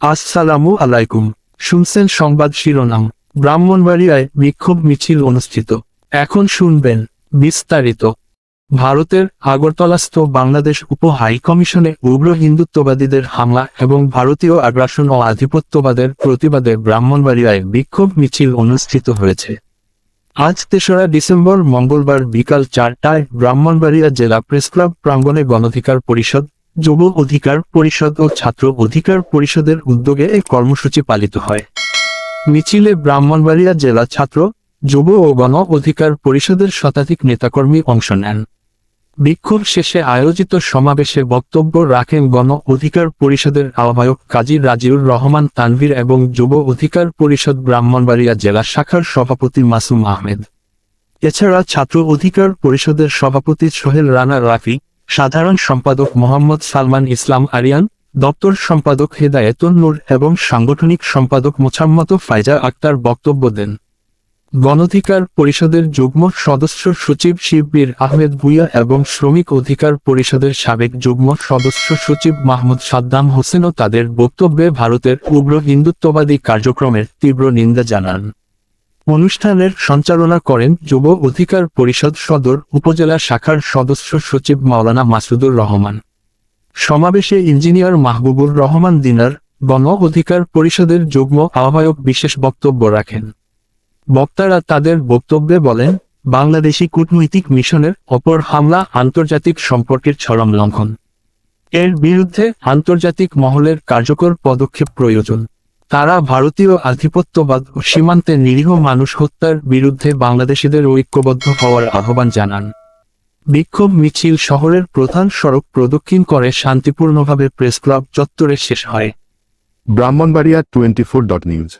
আসসালামু আলাইকুম। শুনছেন সংবাদ শিরোনাম। ব্রাহ্মণবাড়িয়ায় বিক্ষোভ মিছিল অনুষ্ঠিত। এখন শুনবেন বিস্তারিত। ভারতের আগরতলাস্থ বাংলাদেশ উপ হাই কমিশনে উগ্র হিন্দুত্ববাদীদের হামলা এবং ভারতীয় আগ্রাসন ও আধিপত্যবাদের প্রতিবাদে ব্রাহ্মণবাড়িয়ায় বিক্ষোভ মিছিল অনুষ্ঠিত হয়েছে। আজ তেসরা ডিসেম্বর মঙ্গলবার বিকাল চারটায় ব্রাহ্মণবাড়িয়া জেলা প্রেসক্লাব প্রাঙ্গণে গণধিকার পরিষদ যুব অধিকার পরিষদ ও ছাত্র অধিকার পরিষদের উদ্যোগে এই কর্মসূচি পালিত হয়। মিছিলে ব্রাহ্মণবাড়িয়া জেলা ছাত্র, যুব ও গণ অধিকার পরিষদের শতাধিক নেতাকর্মী অংশ নেন। বিক্ষোভ শেষে আয়োজিত সমাবেশে বক্তব্য রাখেন গণ অধিকার পরিষদের আহ্বায়ক কাজী রাজিউর রহমান তানভীর এবং যুব অধিকার পরিষদ ব্রাহ্মণবাড়িয়া জেলা শাখার সভাপতি মাসুম আহমেদ। এছাড়া ছাত্র অধিকার পরিষদের সভাপতি সোহেল রানা রাফি সাধারণ সম্পাদক মোহাম্মদ সালমান ইসলাম আরিয়ান, দপ্তর সম্পাদক হেদায়েতুন নূর এবং সাংগঠনিক সম্পাদক মোছাম্মত ফাইজা আক্তার বক্তব্য দেন। গণধিকার পরিষদের যুগ্ম সদস্য সচিব শিববীর আহমেদ ভুইয়া এবং শ্রমিক অধিকার পরিষদের সাবেক যুগ্ম সদস্য সচিব মাহমুদ সাদ্দাম হোসেনও তাদের বক্তব্যে ভারতের উগ্র হিন্দুত্ববাদী কার্যক্রমের তীব্র নিন্দা জানান। অনুষ্ঠানের সঞ্চালনা করেন যুব অধিকার পরিষদ সদর উপজেলা শাখার সদস্য সচিব মাওলানা মাসুদুর রহমান। সমাবেশে ইঞ্জিনিয়ার মাহবুবুর রহমান দিনার গণ অধিকার পরিষদের যুগ্ম আহ্বায়ক বিশেষ বক্তব্য রাখেন। বক্তারা তাদের বক্তব্যে বলেন, বাংলাদেশি কূটনৈতিক মিশনের অপর হামলা আন্তর্জাতিক সম্পর্কের চরম লঙ্ঘন। এর বিরুদ্ধে আন্তর্জাতিক মহলের কার্যকর পদক্ষেপ প্রয়োজন। তারা ভারতীয় আধিপত্যবাদ ও সীমান্তে নিরীহ মানুষ হত্যার বিরুদ্ধে বাংলাদেশিদের ঐক্যবদ্ধ হওয়ার আহ্বান জানান। বিক্ষোভ মিছিল শহরের প্রধান সড়ক প্রদক্ষিণ করে শান্তিপূর্ণভাবে প্রেস ক্লাব চত্বরে শেষ হয়। Brahmanbaria twenty four dot news.